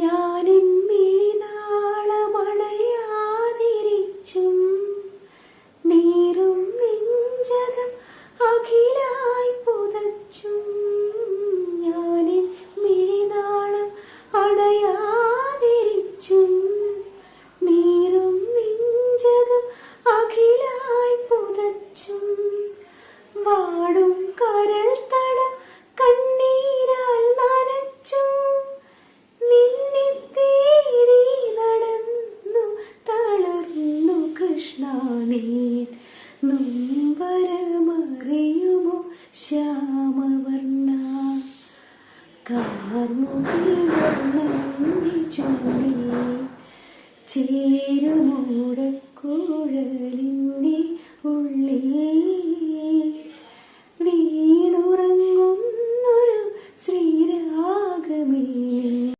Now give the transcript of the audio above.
ഞാനിൻ മിഴിനാളമണയാതിരിച്ചും നീരും നീരും കരൾ കാണേൻ. നൊമ്പരമറിയുമോ ശ്യാമവർണ? കാർമുകിലെന്നെ ചൊല്ലി ചേരുമൂടക്കുഴലിന്റെ ഉള്ളിൽ വീണുറങ്ങുന്നൊരു ശ്രീരാഗമീനി